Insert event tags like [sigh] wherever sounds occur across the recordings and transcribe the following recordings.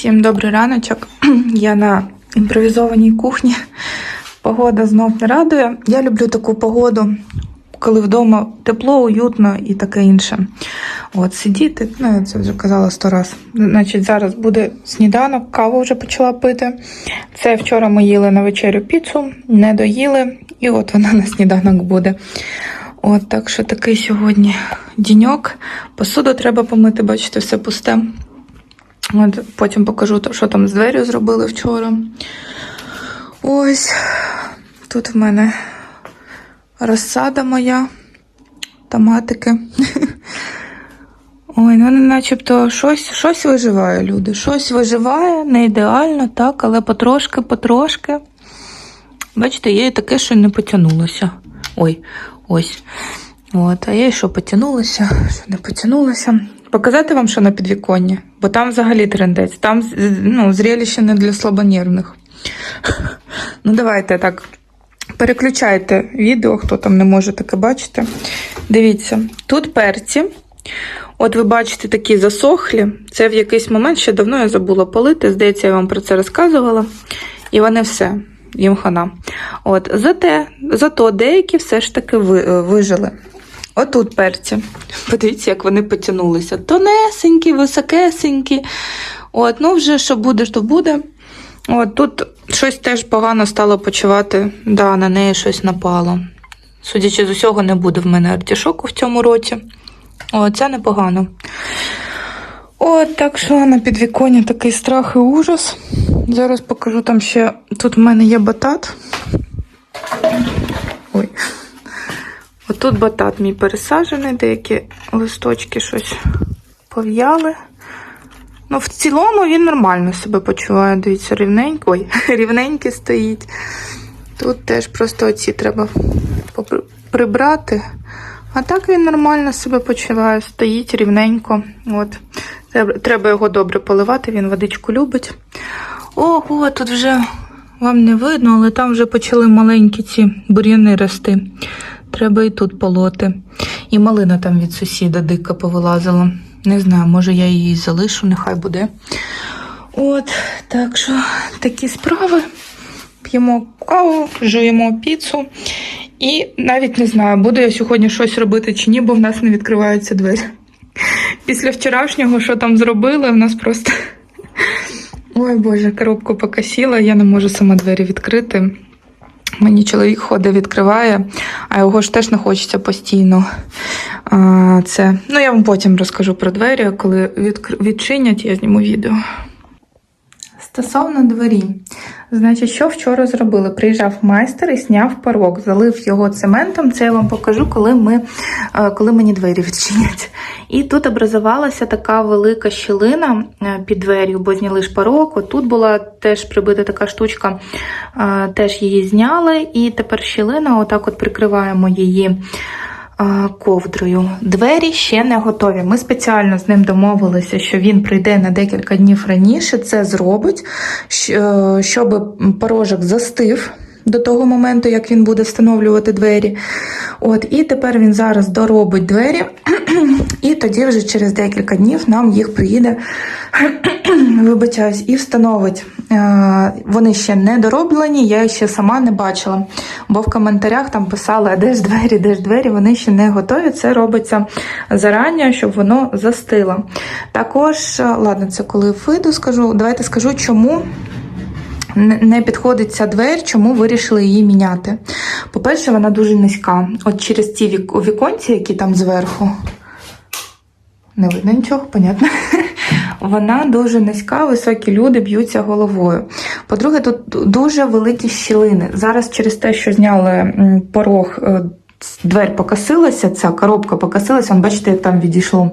Всім добрий раночок. [clears throat] Я на імпровізованій кухні. Погода знов не радує. Я люблю таку погоду, коли вдома тепло, уютно і таке інше. От сидіти, ну я це вже казала сто раз. Значить, зараз буде сніданок, каву вже почала пити. Це вчора ми їли на вечерю піцу, не доїли, і от вона на сніданок буде. От так що такий сьогодні діньок. Посуду треба помити, бачите, все пусте. От потім покажу, що там з дверю зробили вчора. Ось тут в мене розсада моя, томатики. Ой, ну начебто щось, щось виживає, люди. Щось виживає, не ідеально, так, але потрошки, потрошки. Бачите, є і таке, що не потягнулося. Ой, ось. От, а я і що потягнулася, що не потягнулася. Показати вам, що на підвіконні, бо там взагалі трендець. Там ну, зрелище не для слабонервних. [laughs] Ну, давайте так. Переключайте відео, хто там не може таке бачити. Дивіться, тут перці. От ви бачите такі засохлі. Це в якийсь момент ще давно я забула полити. Здається, я вам про це розказувала. І вони все, їм хана. От, зате, зато деякі все ж таки ви, вижили. Отут перці. Подивіться, як вони потягнулися. Тонесенькі, високесенькі. От, ну вже що буде, що буде. От тут щось теж погано стало почувати. Да, на неї щось напало. Судячи з усього, не буде в мене артішоку в цьому році. О, це непогано. От, так що на підвіконні такий страх і ужас. Зараз покажу там ще. Тут в мене є батат. Ой. Отут батат мій пересаджений, деякі листочки щось пов'яли. Ну, в цілому він нормально себе почуває. Дивіться, рівненько. Ой, [laughs] рівненький стоїть. Тут теж просто оці треба прибрати. А так він нормально себе почуває, стоїть рівненько. От. Треба, його добре поливати, він водичку любить. Ого, тут вже вам не видно, але там вже почали маленькі ці бур'яни рости. Треба і тут полоти. І малина там від сусіда дика повилазила. Не знаю, може я її залишу, нехай буде. От, так що такі справи. П'ємо каву, жуємо піцу. І навіть не знаю, буду я сьогодні щось робити чи ні, бо в нас не відкриваються двері. Після вчорашнього, що там зробили, в нас просто. Ой Боже, коробку покосіла, я не можу сама двері відкрити. Мені чоловік ходить, відкриває, а його ж теж не хочеться постійно. Це. Ну, я вам потім розкажу про двері, коли відчинять, я зніму відео. Стосовно двері, значить, що вчора зробили? Приїжджав майстер і зняв порог, залив його цементом. Це я вам покажу, коли ми, коли мені двері відчинять. І тут образувалася така велика щілина під дверю, бо зняли шпарок. От тут була теж прибита така штучка, теж її зняли, і тепер щілина, отак от прикриваємо її ковдрою. Двері ще не готові. Ми спеціально з ним домовилися, що він прийде на декілька днів раніше. Це зробить, щоб порожок застив. До того моменту, як він буде встановлювати двері. От, І тепер він зараз доробить двері, [clears throat] і тоді вже через декілька днів нам їх приїде, [clears throat] вибачаюсь, і встановить. Вони ще не дороблені, я ще сама не бачила. Бо в коментарях там писали, де ж двері, де ж двері, вони ще не готові. Це робиться зарані, щоб воно застило. Також, ладно, це коли вийду, скажу, давайте скажу, чому не підходить ця двері, чому вирішили її міняти. По-перше, вона дуже низька. От через ці віконці, які там зверху, не видно нічого, понятно. Вона дуже низька, високі люди б'ються головою. По-друге, тут дуже великі щілини. Зараз через те, що зняли порог, дверь покосилася, ця коробка покосилася, бачите, як там відійшло.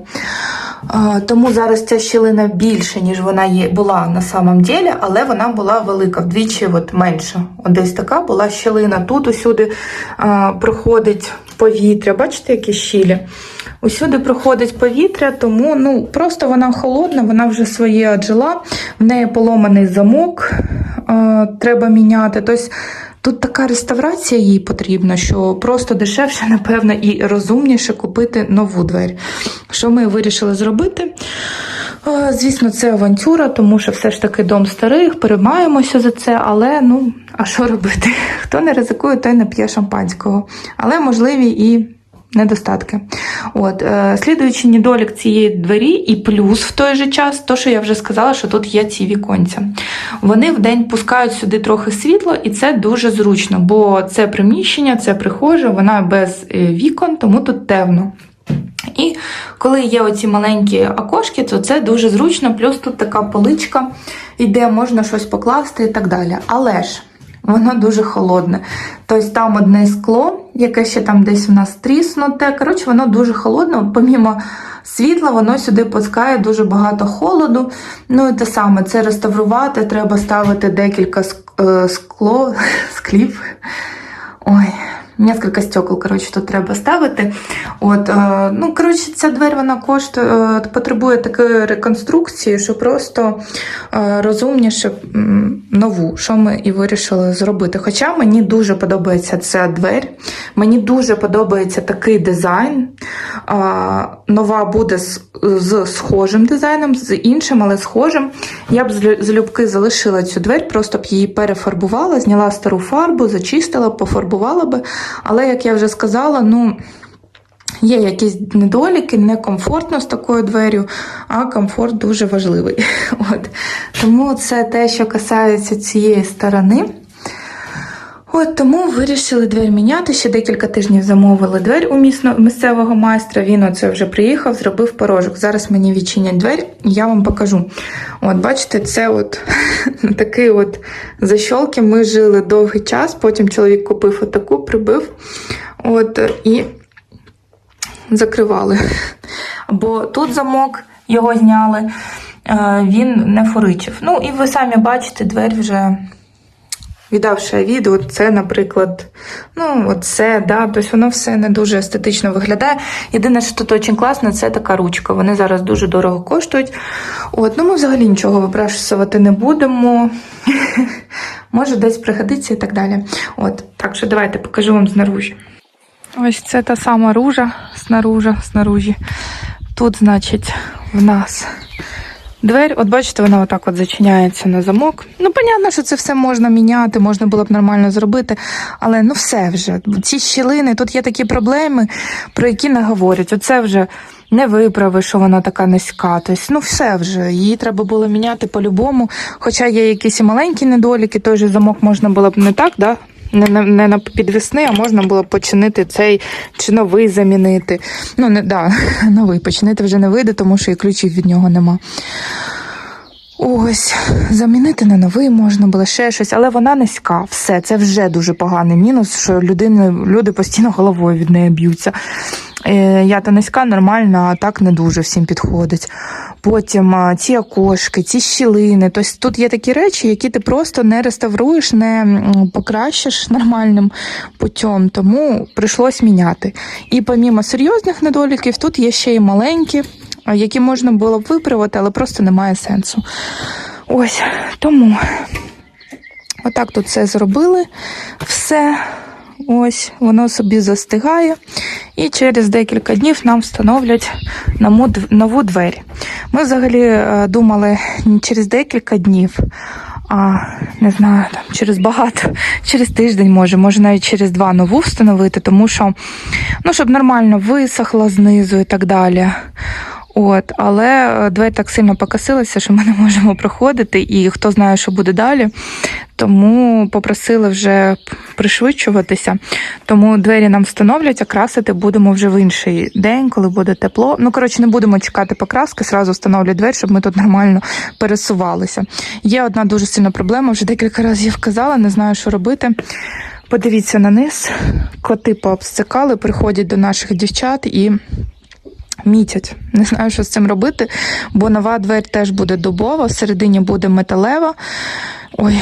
Тому зараз ця щілина більше, ніж вона є, була на самом ділі, але вона була велика, вдвічі от менша. От десь така була щілина. Тут усюди а, проходить повітря. Бачите, які щілі? Усюди проходить повітря, тому ну, просто вона холодна, вона вже своє аджила, в неї поломаний замок, а, треба міняти. Тобто Тут така реставрація їй потрібна, що просто дешевше, [laughs] напевно, і розумніше купити нову двері. Що ми вирішили зробити? Е, Звісно, це авантюра, тому що все ж таки дом старих, переймаємося за це, але ну, а що робити? [laughs] Хто не ризикує, той не п'є шампанського. Але можливі і недостатки. От, е, слідуючий недолік цієї двері, і плюс в той же час, то, що я вже сказала, що тут є ці віконця. Вони вдень пускають сюди трохи світло, і це дуже зручно, бо це приміщення, це прихожа, вона без е, вікон, тому тут темно. І коли є оці маленькі окошки, то це дуже зручно, плюс тут така поличка, іде, можна щось покласти і так далі. Але ж воно дуже холодне. Тобто там одне скло, яке ще там десь у нас тріснуте. Коротше, воно дуже холодне. Помімо світла, воно сюди пускає дуже багато холоду. Ну і те саме, це реставрувати, треба ставити декілька е, скло, [laughs] склів. Ой, несколько стекол, коротше, тут треба ставити. От, е, ну, коротше, ця двері вона коштує, е, потребує такої реконструкції, що просто е, розумніше нову, що ми і вирішили зробити. Хоча мені дуже подобається ця двері, мені дуже подобається такий дизайн. Нова буде з, з схожим дизайном, з іншим, але схожим. Я б злю- залюбки залишила цю двері, просто б її перефарбувала, зняла стару фарбу, зачистила, пофарбувала би. Але, як я вже сказала, ну. Є якісь недоліки, некомфортно з такою дверю, а комфорт дуже важливий. [laughs] От. Тому це те, що касається цієї сторони. От тому вирішили двері міняти. Ще декілька тижнів замовили двері у місно, місцевого майстра. Він оце вже приїхав, зробив порожок. Зараз мені відчинять двері, я вам покажу. От, бачите, це от [laughs] такий от защолки. Ми жили довгий час. Потім чоловік купив отаку, прибив. От, і закривали. Бо тут замок його зняли, е, він не форичив. Ну, і ви самі бачите, двері вже віддавши відео, це, наприклад, ну, оце, да, тобто воно все не дуже естетично виглядає. Єдине, що тут дуже класно, це така ручка. Вони зараз дуже дорого коштують. От, ну ми взагалі нічого випрашувати не будемо. [laughs] Може, десь пригодиться і так далі. От, так що давайте покажу вам знаружі. Ось це та сама ружа снаружи, снаружі. Тут, значить, в нас Двері, от бачите, вона отак от зачиняється на замок. Ну, понятно, що це все можна міняти, можна було б нормально зробити, але ну все вже. Ці щілини, тут є такі проблеми, про які не говорять. Оце вже не виправи, що вона така низька. Тобто, ну все вже. Її треба було міняти по-любому. Хоча є якісь і маленькі недоліки, той же замок можна було б не так, да? Не на, не на підвісний, а можна було починити цей чи новий замінити. Ну, не да, [laughs] новий починити вже не вийде, тому що і ключів від нього нема. Ось, замінити на новий можна було ще щось, але вона низька. Все, це вже дуже поганий мінус, що людини, люди постійно головою від неї б'ються. Е, я то низька, нормальна, а так не дуже всім підходить. Потім ці окошки, ці щілини. Тобто тут є такі речі, які ти просто не реставруєш, не покращиш нормальним путем, тому прийшлось міняти. І помімо серйозних недоліків, тут є ще й маленькі, які можна було б виправити, але просто немає сенсу. Ось тому отак тут все зробили. Все. Ось воно собі застигає, і через декілька днів нам встановлять нову двері. Ми взагалі е, думали через декілька днів, а не знаю, там через багато, [laughs] через тиждень може, може навіть через два нову встановити, тому що ну, щоб нормально висохла знизу і так далі. От, але е, двері так сильно покосилися, що ми не можемо проходити, і хто знає, що буде далі. Тому попросили вже пришвидшуватися. Тому двері нам встановлять, а красити будемо вже в інший день, коли буде тепло. Ну, коротше, не будемо чекати покраски, зразу встановлять двері, щоб ми тут нормально пересувалися. Є одна дуже сильна проблема, вже декілька разів казала, не знаю, що робити. Подивіться на низ, коти пообстикали, приходять до наших дівчат і мітять. Не знаю, що з цим робити, бо нова двері теж буде дубова, всередині буде металева. Ой,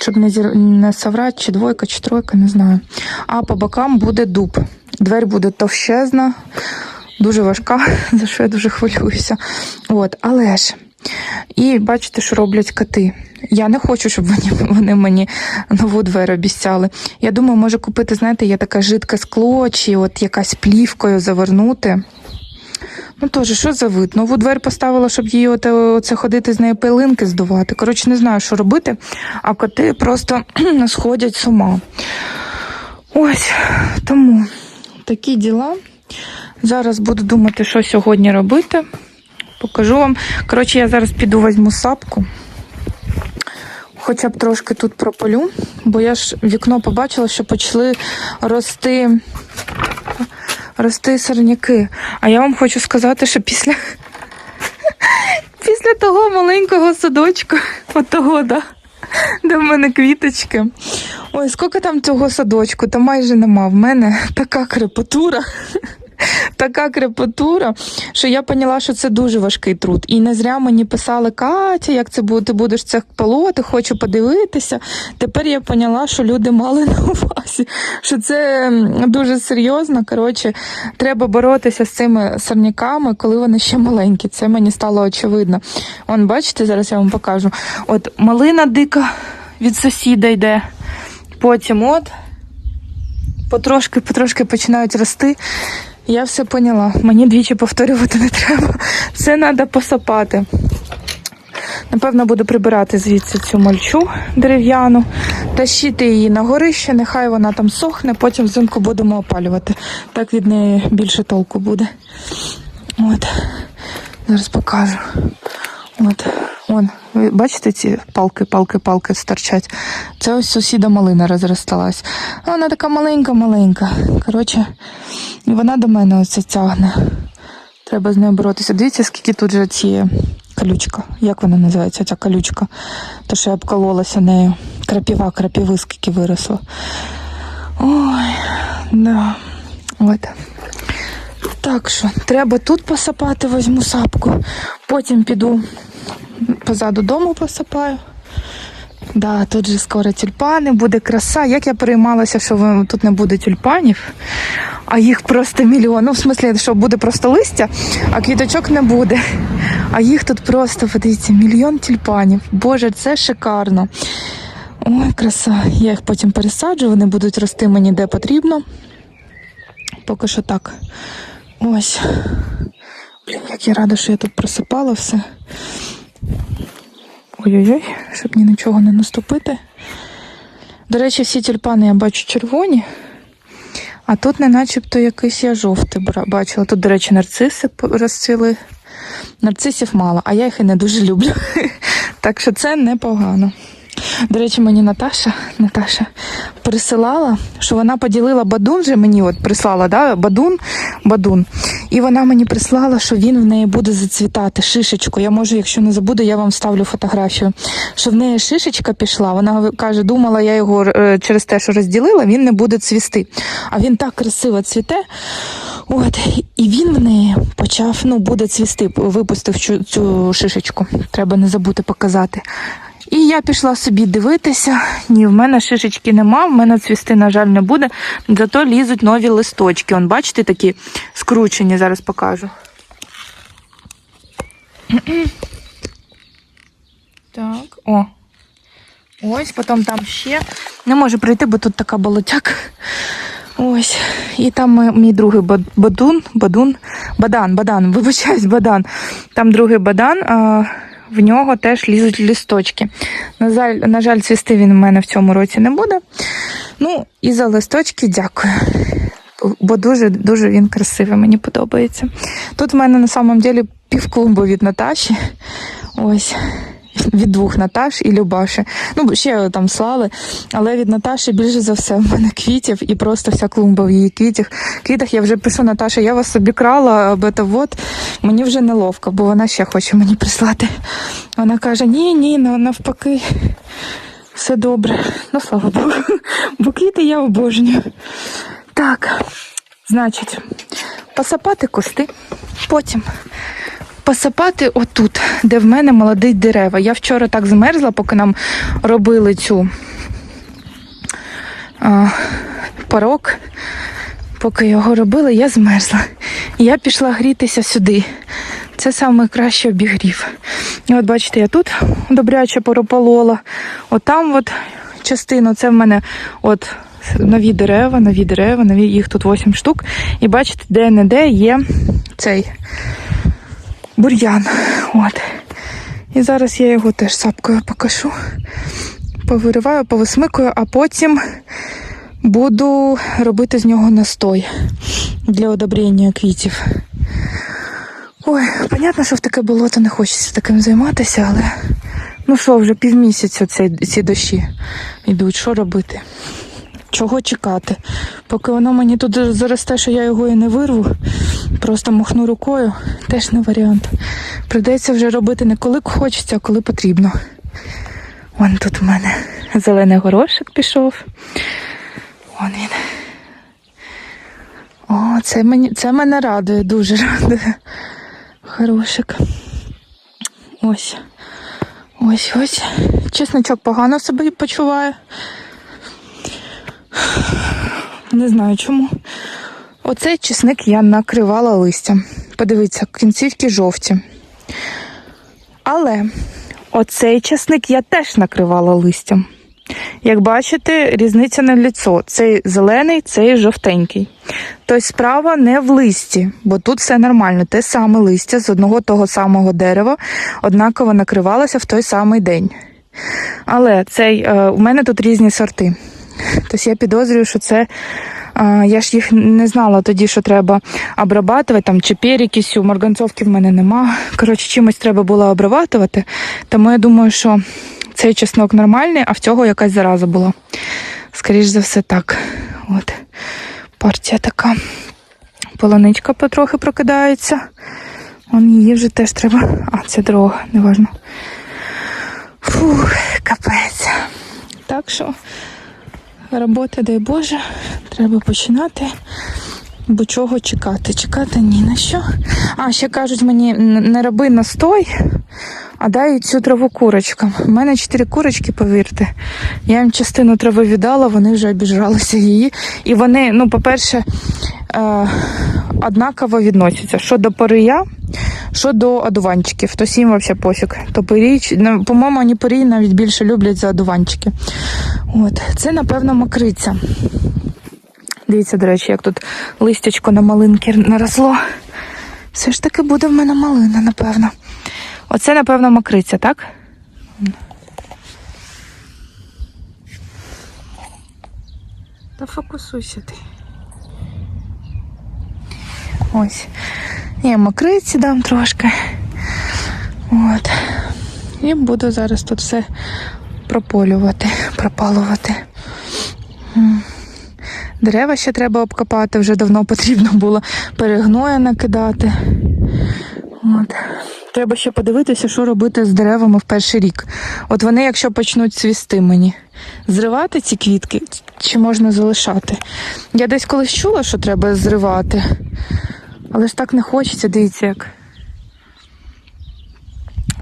щоб не, зір... не соврати, чи двойка, чи тройка, не знаю. А по бокам буде дуб. Двері буде товщезна, дуже важка, [laughs] за що я дуже хвилююся. От, але ж. І бачите, що роблять коти. Я не хочу, щоб вони, [laughs] вони мені нову двері обіцяли. Я думаю, може купити, знаєте, є таке жидке скло, чи от якась плівкою завернути. Ну теж, що за вид? Нову двері поставила, щоб її оте, оце ходити з неї пилинки здувати. Коротше, не знаю, що робити, а коти просто [clears throat] сходять з ума. Ось тому такі діла. Зараз буду думати, що сьогодні робити. Покажу вам. Коротше, я зараз піду візьму сапку. Хоча б трошки тут прополю, бо я ж вікно побачила, що почали рости, рости сорняки. А я вам хочу сказати, що після, [laughs] після того маленького садочку, [laughs] от того, да, де в мене квіточки. Ой, скільки там цього садочку, та майже нема. В мене [laughs] така крепатура. [laughs] Така крепатура, що я поняла, що це дуже важкий труд. І не зря мені писали Катя, як це буде, ти будеш це полоти, хочу подивитися. Тепер я поняла, що люди мали [laughs] на увазі, що це дуже серйозно. Коротше, треба боротися з цими сорняками, коли вони ще маленькі. Це мені стало очевидно. Вон, бачите, зараз я вам покажу. От малина дика від сусіда йде. Потім от потрошки, потрошки починають рости. Я все поняла. Мені двічі повторювати не треба. Це треба посапати. Напевно, буду прибирати звідси цю мальчу дерев'яну, тащити її на горище, нехай вона там сохне, потім взимку будемо опалювати. Так від неї більше толку буде. От. Зараз покажу. От, вон, ви бачите ці палки, палки, палки стирчать. Це ось сусіда малина розросталась. Вона така маленька-маленька. Коротше, і вона до мене оце тягне. Треба з нею боротися. Дивіться, скільки тут же ці колючка. Як вона називається, ця колючка? То, що я обкололася нею. Крапіва, крапіви, скільки виросло. Ой, да. От. Так що, треба тут посапати, візьму сапку. Потім піду позаду дому посапаю. Да, тут же скоро тюльпани, буде краса. Як я переймалася, що тут не буде тюльпанів, а їх просто мільйон. Ну, в смислі, що буде просто листя, а квіточок не буде. А їх тут просто, подивіться, мільйон тюльпанів. Боже, це шикарно. Ой, краса. Я їх потім пересаджу, вони будуть рости мені де потрібно. Поки що так. Ось. Блін, як я рада, що я тут просипала все. Ой-ой-ой, щоб ні на чого не наступити. До речі, всі тюльпани я бачу червоні, а тут не начебто якийсь я жовтий бачила. Тут, до речі, нарциси розцвіли. Нарцисів мало, а я їх і не дуже люблю. [laughs] Так що це непогано. До речі, мені Наташа, Наташа присилала, що вона поділила бадун же мені от прислала, да, бадун, бадун. І вона мені прислала, що він в неї буде зацвітати шишечку. Я можу, якщо не забуду, я вам ставлю фотографію. Що в неї шишечка пішла. Вона каже, думала, я його е, через те, що розділила, він не буде цвісти. А він так красиво цвіте. От, і він в неї почав, ну, буде цвісти, випустив цю, цю шишечку. Треба не забути показати. І я пішла собі дивитися. Ні, в мене шишечки нема, в мене цвісти, на жаль, не буде. Зато лізуть нові листочки. Он, бачите, такі скручені, зараз покажу. Так, о. Ось, потім там ще. Не можу пройти, бо тут така болотяк. Ось. І там мій другий бадун, бадун, бадан, бадан, вибачаюсь, бадан. Там другий бадан, а в нього теж лізуть лісточки. На жаль, на жаль, цвісти він в мене в цьому році не буде. Ну, і за листочки дякую. Бо дуже дуже він красивий, мені подобається. Тут в мене на самом ділі півклумбу від Наташі. Ось. [laughs] Від двох Наташ і Любаші. Ну, ще там слали, але від Наташі більше за все в мене квітів і просто вся клумба в її квітах. Квітах я вже пишу Наташа, я вас обікрала, аби то от мені вже неловко, бо вона ще хоче мені прислати. Вона каже: ні, ні, навпаки, все добре. Ну, слава Богу. [laughs] Бо квіти я обожнюю. Так, значить, посапати кусти, потім посапати отут, де в мене молоді дерева. Я вчора так змерзла, поки нам робили цю а, порог. Поки його робили, я змерзла. Я пішла грітися сюди. Це найкращий обігрів. І от бачите, я тут добряче порополола. От там от частину, це в мене от нові дерева, нові дерева, нові, їх тут 8 штук. І бачите, де-не-де є цей бур'ян. От. І зараз я його теж сапкою покашу. Повириваю, повисмикую, а потім буду робити з нього настой для одобрення квітів. Ой, понятно, що в таке болото не хочеться таким займатися, але ну що, вже півмісяця ці дощі йдуть. Що робити? Чого чекати? Поки воно мені тут заросте, що я його і не вирву, просто махну рукою, теж не варіант. Придеться вже робити не коли хочеться, а коли потрібно. Вон тут у мене зелений горошок пішов. Вон він. О, це, мені, це мене радує, дуже радує. Горошик. Ось. Ось ось. Чесночок погано себе почуває. Не знаю чому. Оцей чесник я накривала листям. Подивіться, кінцівки жовті. Але оцей чесник я теж накривала листям. Як бачите, різниця на ліцо. Цей зелений, цей жовтенький. Тобто справа не в листі, бо тут все нормально. Те саме листя з одного того самого дерева однаково накривалося в той самий день. Але цей, е, у мене тут різні сорти. Тобто я підозрюю, що це. Я ж їх не знала тоді, що треба обрабатувати, там чи перекисю, марганцовки в мене нема. Коротше, чимось треба було обрабатувати. Тому я думаю, що цей чеснок нормальний, а в цього якась зараза була. Скоріш за все, так. От. Партія така. Полоничка потрохи прокидається. Вон її вже теж треба. А, це дорога, неважно. Фух, капець. Так що робота, дай Боже, треба починати. Бо чого чекати? Чекати ні на що. А, ще кажуть мені, не роби настой, а дай цю траву курочкам. У мене чотири курочки, повірте. Я їм частину трави віддала, вони вже обіжралися її. І вони, ну, по-перше, е, однаково відносяться. Що до пария, що до одуванчиків. Тобто їм взагалі пофіг. То парій, ну, по-моєму, вони парії навіть більше люблять за одуванчики. От. Це, напевно, макриця. Дивіться, до речі, як тут листячко на малинки наросло. Все ж таки буде в мене малина, напевно. Оце, напевно, макриця, так? Та фокусуйся ти. Ось. Я макриці дам трошки. От. І буду зараз тут все прополювати, пропалувати. Дерева ще треба обкопати, вже давно потрібно було перегноя накидати. От. Треба ще подивитися, що робити з деревами в перший рік. От вони, якщо почнуть цвісти мені, зривати ці квітки чи можна залишати? Я десь колись чула, що треба зривати, але ж так не хочеться, дивіться як.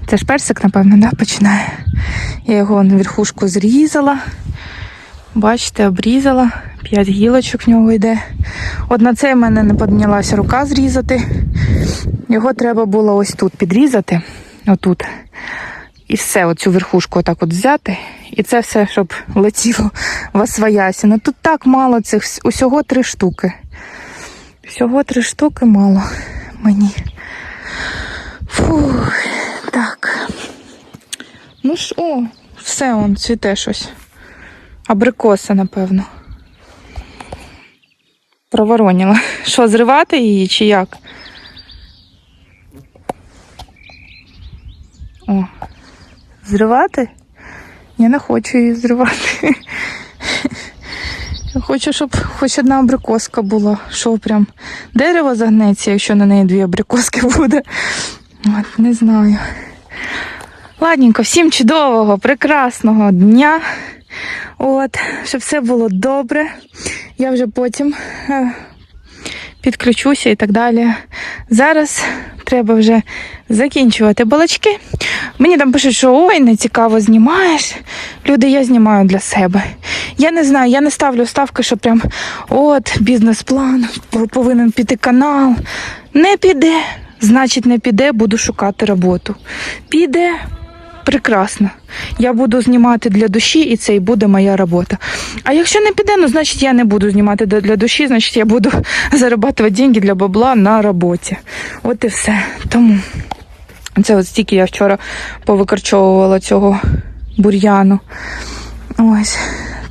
Це ж персик, напевно, да, починає. Я його на верхушку зрізала. Бачите, обрізала. П'ять гілочок в нього йде. От на це в мене не піднялася рука зрізати. Його треба було ось тут підрізати, отут. І все, оцю верхушку отак от взяти. І це все, щоб летіло в освоясі. Ну тут так мало цих, усього три штуки. Всього три штуки мало мені. Фух, так. Ну ж, о, все, он цвіте щось. Абрикоса, напевно. Проворонила. Що, зривати її чи як? О, зривати? Я не хочу її зривати. Хочу, щоб хоч одна абрикоска була. Що прям дерево загнеться, якщо на неї дві абрикоски буде. От, не знаю. Ладненько, всім чудового, прекрасного дня. От, щоб все було добре. Я вже потім е, підключуся і так далі. Зараз треба вже закінчувати балачки. Мені там пишуть, що ой, не цікаво знімаєш. Люди, я знімаю для себе. Я не знаю, я не ставлю ставки, що прям от бізнес-план, повинен піти канал. Не піде, значить, не піде, буду шукати роботу. Піде, прекрасно. Я буду знімати для душі, і це і буде моя робота. А якщо не піде, ну значить я не буду знімати для душі, значить я буду [laughs] зарабатувати деньги для бабла на роботі. От і все. Тому Це от стільки я вчора повикорчовувала цього бур'яну. Ось.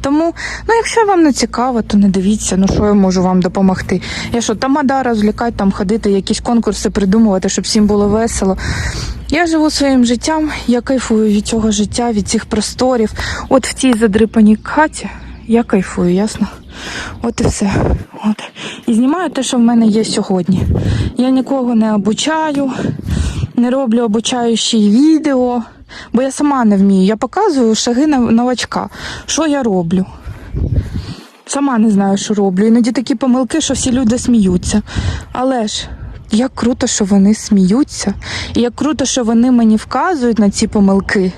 Тому, ну, якщо вам не цікаво, то не дивіться, ну що я можу вам допомогти. Я що, тамада розлікати, там ходити, якісь конкурси придумувати, щоб всім було весело. Я живу своїм життям, я кайфую від цього життя, від цих просторів. От в цій задрипаній хаті я кайфую, ясно? От і все. От. І знімаю те, що в мене є сьогодні. Я нікого не обучаю, не роблю обучаючі відео, бо я сама не вмію. Я показую шаги новачка. Що я роблю? Сама не знаю, що роблю. Іноді такі помилки, що всі люди сміються. Але ж як круто, що вони сміються, і як круто, що вони мені вказують на ці помилки.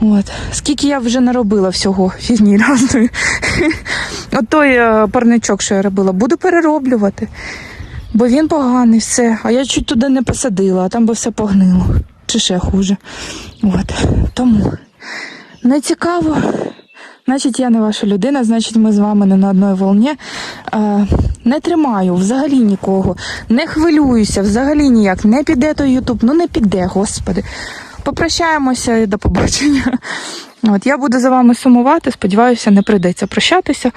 От. Скільки я вже наробила всього фігні разної. [laughs] От той е, парничок, що я робила, буду перероблювати. Бо він поганий, все. А я чуть туди не посадила, а там би все погнило. Чи ще хуже. От. Тому не цікаво. Значить, я не ваша людина, значить, ми з вами не на одній волні. Не тримаю взагалі нікого, не хвилююся, взагалі ніяк. Не піде той Ютуб, ну не піде, господи. Попрощаємося і до побачення. От, я буду за вами сумувати, сподіваюся, не прийдеться прощатися.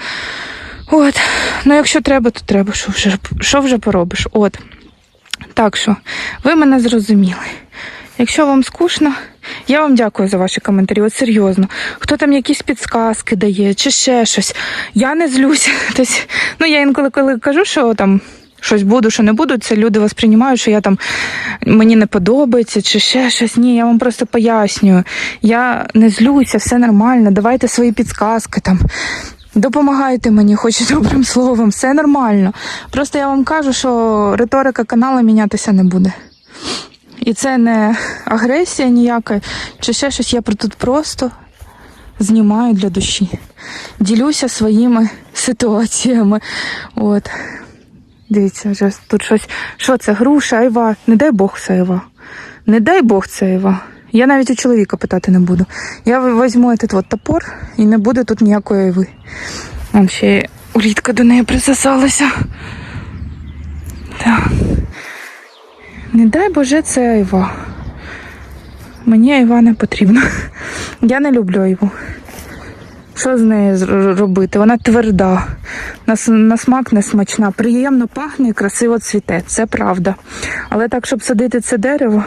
От, ну якщо треба, то треба. Що вже, що вже поробиш? От. Так що, ви мене зрозуміли. Якщо вам скучно, я вам дякую за ваші коментарі. От серйозно. Хто там якісь підсказки дає, чи ще щось. Я не злюся. [laughs] Тобто, ну я інколи коли кажу, що там щось буду, що не буду, це люди вас приймають, що я там мені не подобається, чи ще щось. Ні, я вам просто пояснюю. Я не злюся, все нормально. Давайте свої підсказки там. Допомагайте мені, хоч добрим словом, все нормально. Просто я вам кажу, що риторика каналу мінятися не буде. І це не агресія ніяка, чи ще щось. Я тут просто знімаю для душі. Ділюся своїми ситуаціями. От. Дивіться, вже тут щось. Що це? Груша, айва. Не дай Бог це айва. Не дай Бог це айва. Я навіть у чоловіка питати не буду. Я візьму этот от топор і не буде тут ніякої айви. Вон ще улітка до неї присосалася. Так. Не дай Боже, це айва. Мені айва не потрібна. Я не люблю айву. Що з нею робити? Вона тверда, на, на смак не смачна, приємно пахне і красиво цвіте. Це правда. Але так, щоб садити це дерево,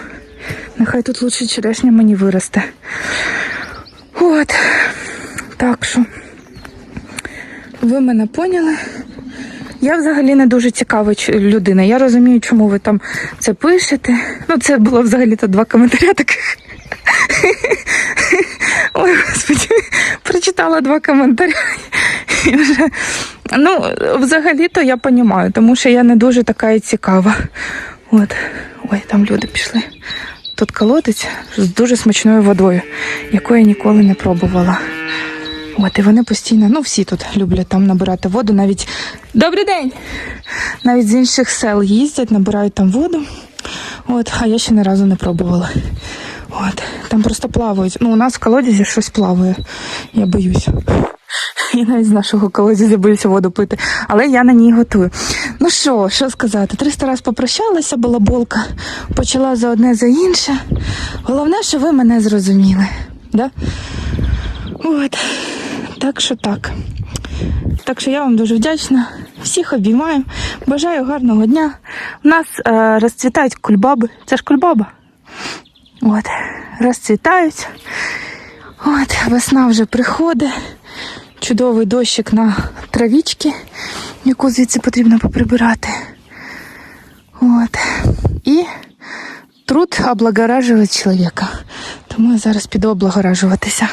нехай тут лучше черешня мені виросте. От. Так що. Ви мене поняли? Я взагалі не дуже цікава людина. Я розумію, чому ви там це пишете. Ну, це було взагалі-то два коментаря таких. Ой, господи, прочитала два коментарі. Ну, взагалі-то я розумію, тому що я не дуже така і цікава. От. Ой, там люди пішли. Тут колодець з дуже смачною водою, яку я ніколи не пробувала. От, і вони постійно, ну всі тут люблять там набирати воду, навіть добрий день! Навіть з інших сел їздять, набирають там воду. От, а я ще ні разу не пробувала. От, там просто плавають. Ну, у нас в колодязі щось плаває. Я боюся. Я навіть з нашого колодязя боюся воду пити, але я на ній готую. Ну що, що сказати? 300 разів попрощалася, балаболка, почала за одне за інше. Головне, що ви мене зрозуміли. Да? От, так що так. Так що я вам дуже вдячна. Всіх обіймаю. Бажаю гарного дня. У нас е, розцвітають кульбаби. Це ж кульбаба. От, розцвітають. От, весна вже приходить. Чудовий дощик на травічки, яку звідси потрібно поприбирати. От. І труд облагоражує чоловіка. Тому я зараз піду облагоражуватися.